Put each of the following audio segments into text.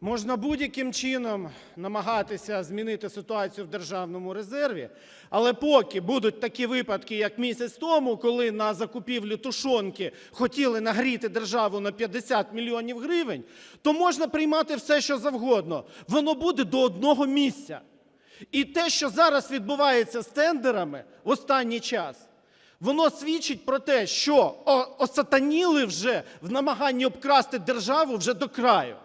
Можна будь-яким чином намагатися змінити ситуацію в державному резерві, але поки будуть такі випадки, як місяць тому, коли на закупівлю тушонки хотіли нагріти державу на 50 мільйонів гривень, то можна приймати все, що завгодно. Воно буде до одного місця. І те, що зараз відбувається з тендерами в останній час, воно свідчить про те, що осатаніли вже в намаганні обкрасти державу вже до краю.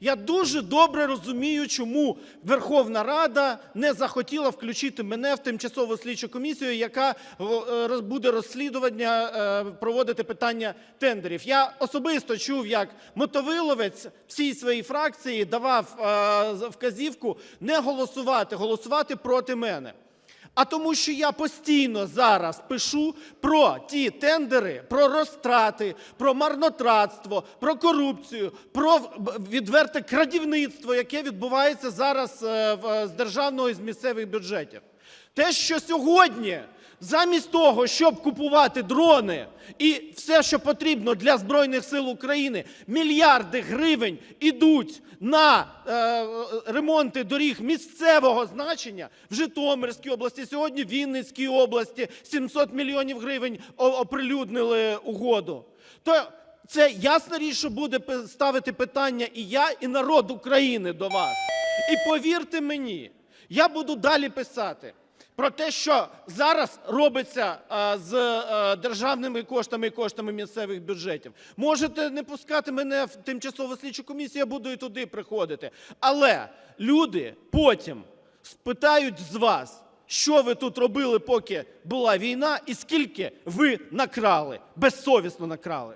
Я дуже добре розумію, чому Верховна Рада не захотіла включити мене в тимчасову слідчу комісію, яка е, буде розслідування е, проводити питання тендерів. Я особисто чув, як Мотовиловець всій своїй фракції давав е, вказівку не голосувати, голосувати проти мене. А тому, що я постійно зараз пишу про ті тендери, про розтрати, про марнотратство, про корупцію, про відверте крадівництво, яке відбувається зараз е, з державного і з місцевих бюджетів. Те, що сьогодні, замість того, щоб купувати дрони і все, що потрібно для Збройних сил України, мільярди гривень ідуть на е, ремонти доріг місцевого значення в Житомирській області, сьогодні в Вінницькій області 700 мільйонів гривень оприлюднили угоду. То це ясна річ, що буде ставити питання і я, і народ України до вас. І повірте мені, я буду далі писати про те, що зараз робиться е, з е, державними коштами і коштами місцевих бюджетів. Можете не пускати мене в тимчасову слідчу комісію, я буду і туди приходити. Але люди потім спитають з вас, що ви тут робили, поки була війна, і скільки ви накрали, безсовісно накрали.